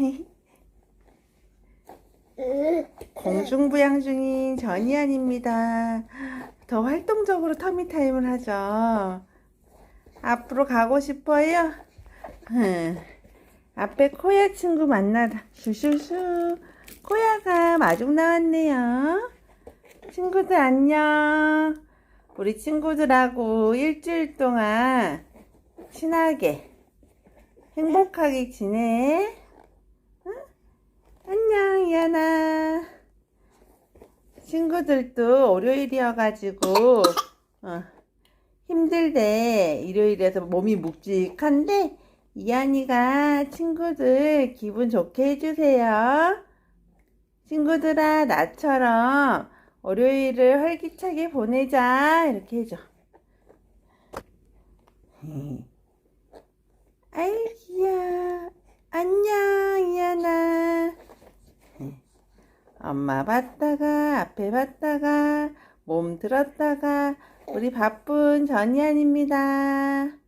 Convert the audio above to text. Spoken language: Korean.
공중부양 중인 전이안입니다. 더 활동적으로 터미타임을 하죠. 앞으로 가고 싶어요? 흠. 앞에 코야 친구 만나다. 슈슈슈. 코야가 마중 나왔네요. 친구들 안녕. 우리 친구들하고 일주일 동안 친하게 행복하게 지내. 응? 안녕, 이하나. 친구들도 월요일이어가지고, 어, 힘들대. 일요일에서 몸이 묵직한데, 이한이가 친구들 기분 좋게 해주세요. 친구들아, 나처럼 월요일을 활기차게 보내자. 이렇게 해줘. 아이, 귀여워. 안녕, 이하나. 엄마 봤다가, 앞에 봤다가, 몸 들었다가, 우리 바쁜 전이안입니다.